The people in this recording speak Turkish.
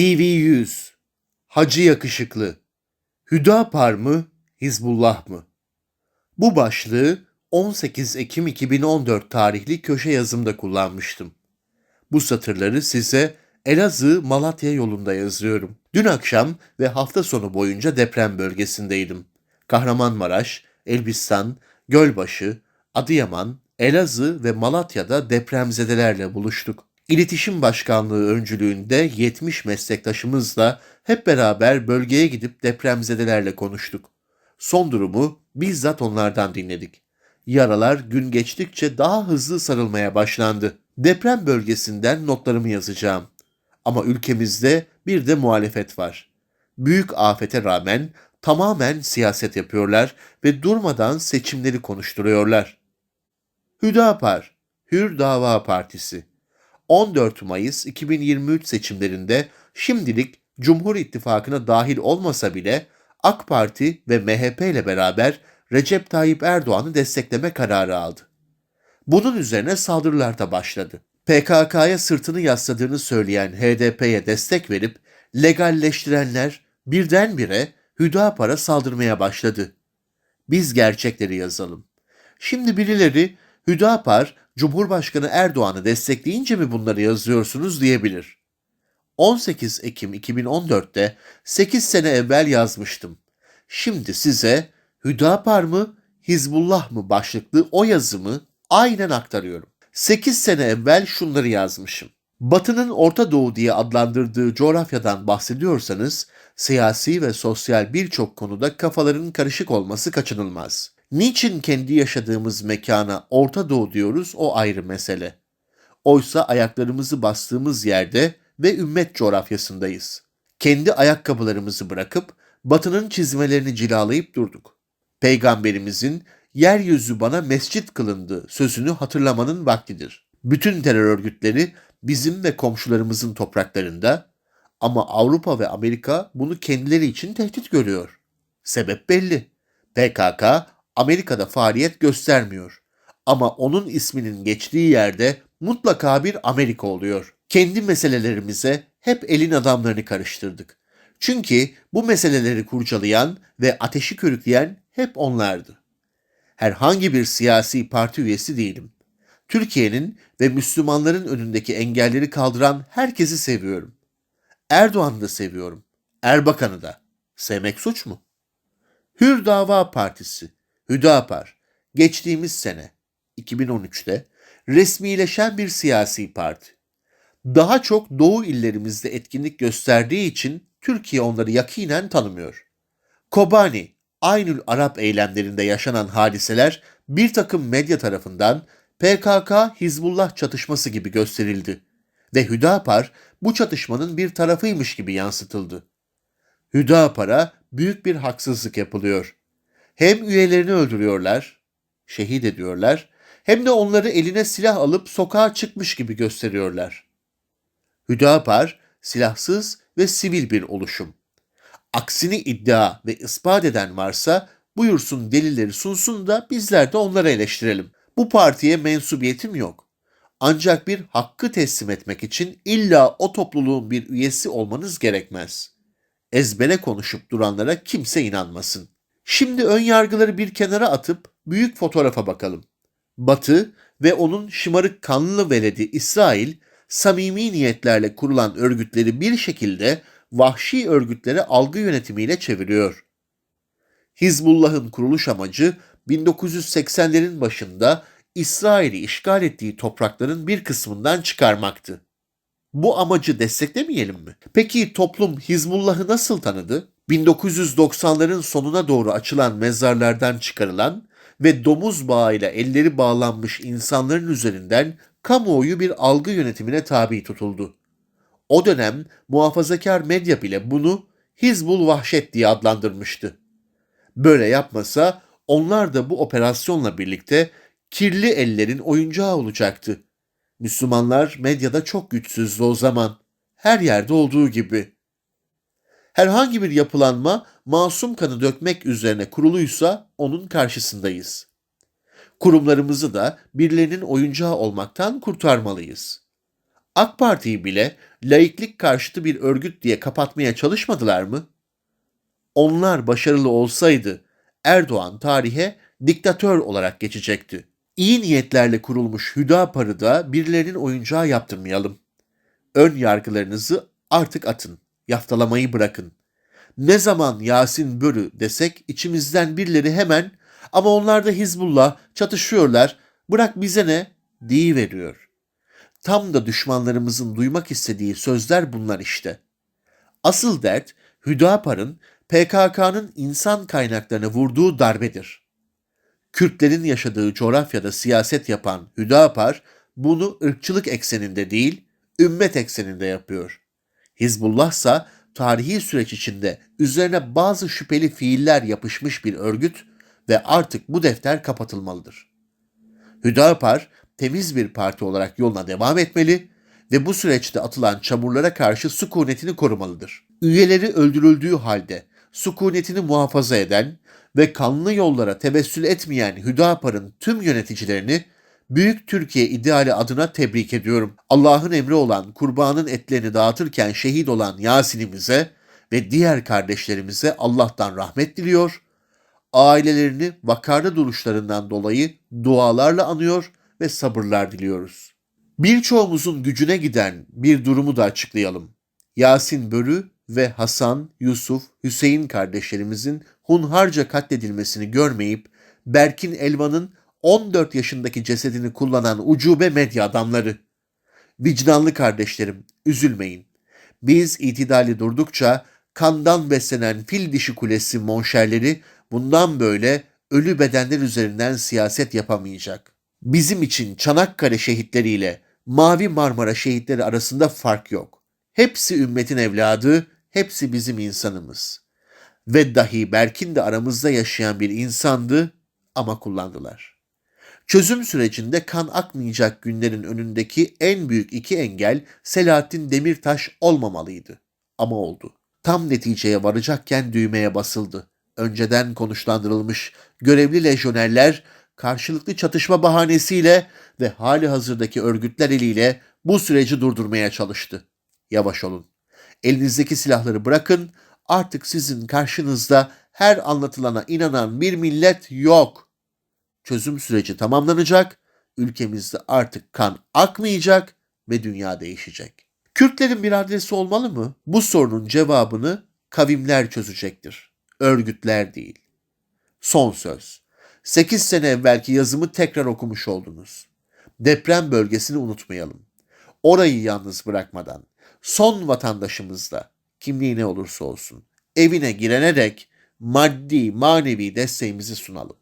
TV100 Hacı Yakışıklı Hüdapar mı, Hizbullah mı? Bu başlığı 18 Ekim 2014 tarihli köşe yazımda kullanmıştım. Bu satırları size Elazığ Malatya yolunda yazıyorum. Dün akşam ve hafta sonu boyunca deprem bölgesindeydim. Kahramanmaraş, Elbistan, Gölbaşı, Adıyaman, Elazığ ve Malatya'da depremzedelerle buluştuk. İletişim Başkanlığı öncülüğünde 70 meslektaşımızla hep beraber bölgeye gidip depremzedelerle konuştuk. Son durumu bizzat onlardan dinledik. Yaralar gün geçtikçe daha hızlı sarılmaya başlandı. Deprem bölgesinden notlarımı yazacağım. Ama ülkemizde bir de muhalefet var. Büyük afete rağmen tamamen siyaset yapıyorlar ve durmadan seçimleri konuşturuyorlar. Hüdapar, Hür Dava Partisi 14 Mayıs 2023 seçimlerinde şimdilik Cumhur İttifakı'na dahil olmasa bile AK Parti ve MHP ile beraber Recep Tayyip Erdoğan'ı destekleme kararı aldı. Bunun üzerine saldırılar da başladı. PKK'ya sırtını yasladığını söyleyen HDP'ye destek verip legalleştirenler birdenbire Hüdapar'a saldırmaya başladı. Biz gerçekleri yazalım. Şimdi birileri Hüdapar, Cumhurbaşkanı Erdoğan'ı destekleyince mi bunları yazıyorsunuz diyebilir. 18 Ekim 2014'te 8 sene evvel yazmıştım. Şimdi size Hüdapar mı, Hizbullah mı başlıklı o yazımı aynen aktarıyorum. 8 sene evvel şunları yazmışım. Batı'nın Orta Doğu diye adlandırdığı coğrafyadan bahsediyorsanız, siyasi ve sosyal birçok konuda kafaların karışık olması kaçınılmaz. Niçin kendi yaşadığımız mekana Orta Doğu diyoruz o ayrı mesele. Oysa ayaklarımızı bastığımız yerde ve ümmet coğrafyasındayız. Kendi ayakkabılarımızı bırakıp Batı'nın çizmelerini cilalayıp durduk. Peygamberimizin yeryüzü bana mescit kılındı sözünü hatırlamanın vaktidir. Bütün terör örgütleri bizim ve komşularımızın topraklarında ama Avrupa ve Amerika bunu kendileri için tehdit görüyor. Sebep belli. PKK Amerika'da faaliyet göstermiyor. Ama onun isminin geçtiği yerde mutlaka bir Amerika oluyor. Kendi meselelerimize hep elin adamlarını karıştırdık. Çünkü bu meseleleri kurcalayan ve ateşi körükleyen hep onlardı. Herhangi bir siyasi parti üyesi değilim. Türkiye'nin ve Müslümanların önündeki engelleri kaldıran herkesi seviyorum. Erdoğan'ı da seviyorum. Erbakan'ı da. Sevmek suç mu? Hür Dava Partisi, Hüdapar, geçtiğimiz sene 2013'te resmileşen bir siyasi parti. Daha çok Doğu illerimizde etkinlik gösterdiği için Türkiye onları yakinen tanımıyor. Kobani, Aynül Arap eylemlerinde yaşanan hadiseler bir takım medya tarafından PKK-Hizbullah çatışması gibi gösterildi ve Hüdapar bu çatışmanın bir tarafıymış gibi yansıtıldı. Hüdapar'a büyük bir haksızlık yapılıyor. Hem üyelerini öldürüyorlar, şehit ediyorlar, hem de onları eline silah alıp sokağa çıkmış gibi gösteriyorlar. Hüdapar silahsız ve sivil bir oluşum. Aksini iddia ve ispat eden varsa buyursun delilleri sunsun da bizler de onları eleştirelim. Bu partiye mensubiyetim yok. Ancak bir hakkı teslim etmek için illa o topluluğun bir üyesi olmanız gerekmez. Ezbere konuşup duranlara kimse inanmasın. Şimdi ön yargıları bir kenara atıp büyük fotoğrafa bakalım. Batı ve onun şımarık kanlı veledi İsrail, samimi niyetlerle kurulan örgütleri bir şekilde vahşi örgütlere algı yönetimiyle çeviriyor. Hizbullah'ın kuruluş amacı 1980'lerin başında İsrail'i işgal ettiği toprakların bir kısmından çıkarmaktı. Bu amacı desteklemeyelim mi? Peki toplum Hizbullah'ı nasıl tanıdı? 1990'ların sonuna doğru açılan mezarlardan çıkarılan ve domuz bağıyla elleri bağlanmış insanların üzerinden kamuoyu bir algı yönetimine tabi tutuldu. O dönem muhafazakar medya bile bunu Hizbul Vahşet diye adlandırmıştı. Böyle yapmasa onlar da bu operasyonla birlikte kirli ellerin oyuncağı olacaktı. Müslümanlar medyada çok güçsüzdü o zaman. Her yerde olduğu gibi. Herhangi bir yapılanma masum kanı dökmek üzerine kuruluysa onun karşısındayız. Kurumlarımızı da birilerinin oyuncağı olmaktan kurtarmalıyız. AK Parti'yi bile laiklik karşıtı bir örgüt diye kapatmaya çalışmadılar mı? Onlar başarılı olsaydı Erdoğan tarihe diktatör olarak geçecekti. İyi niyetlerle kurulmuş Hüdapar'ı da birilerinin oyuncağı yaptırmayalım. Ön yargılarınızı artık atın. Yaftalamayı bırakın. Ne zaman Yasin Börü desek içimizden birileri hemen ama onlar da Hizbullah çatışıyorlar bırak bize ne veriyor. Tam da düşmanlarımızın duymak istediği sözler bunlar işte. Asıl dert Hüdapar'ın PKK'nın insan kaynaklarına vurduğu darbedir. Kürtlerin yaşadığı coğrafyada siyaset yapan Hüdapar bunu ırkçılık ekseninde değil, ümmet ekseninde yapıyor. Hizbullah ise tarihi süreç içinde üzerine bazı şüpheli fiiller yapışmış bir örgüt ve artık bu defter kapatılmalıdır. Hüdapar temiz bir parti olarak yoluna devam etmeli ve bu süreçte atılan çamurlara karşı sükunetini korumalıdır. Üyeleri öldürüldüğü halde sükunetini muhafaza eden ve kanlı yollara tevessül etmeyen Hüdapar'ın tüm yöneticilerini Büyük Türkiye ideali adına tebrik ediyorum. Allah'ın emri olan kurbanın etlerini dağıtırken şehit olan Yasin'imize ve diğer kardeşlerimize Allah'tan rahmet diliyor. Ailelerini vakarlı duruşlarından dolayı dualarla anıyor ve sabırlar diliyoruz. Birçoğumuzun gücüne giden bir durumu da açıklayalım. Yasin Börü ve Hasan, Yusuf, Hüseyin kardeşlerimizin hunharca katledilmesini görmeyip Berkin Elvan'ın 14 yaşındaki cesedini kullanan ucube medya adamları. Vicdanlı kardeşlerim, üzülmeyin. Biz itidali durdukça kandan beslenen fil dişi kulesi monşerleri bundan böyle ölü bedenler üzerinden siyaset yapamayacak. Bizim için Çanakkale şehitleriyle Mavi Marmara şehitleri arasında fark yok. Hepsi ümmetin evladı, hepsi bizim insanımız. Ve dahi Berkin de aramızda yaşayan bir insandı ama kullandılar. Çözüm sürecinde kan akmayacak günlerin önündeki en büyük iki engel Selahattin Demirtaş olmamalıydı. Ama oldu. Tam neticeye varacakken düğmeye basıldı. Önceden konuşlandırılmış görevli lejyonerler karşılıklı çatışma bahanesiyle ve hali hazırdaki örgütler eliyle bu süreci durdurmaya çalıştı. Yavaş olun. Elinizdeki silahları bırakın. Artık sizin karşınızda her anlatılana inanan bir millet yok. Çözüm süreci tamamlanacak. Ülkemizde artık kan akmayacak ve dünya değişecek. Kürtlerin bir adresi olmalı mı? Bu sorunun cevabını kavimler çözecektir. Örgütler değil. Son söz. 8 sene evvelki yazımı tekrar okumuş oldunuz. Deprem bölgesini unutmayalım. Orayı yalnız bırakmadan son vatandaşımızla kimliği ne olursa olsun evine girene dek maddi manevi desteğimizi sunalım.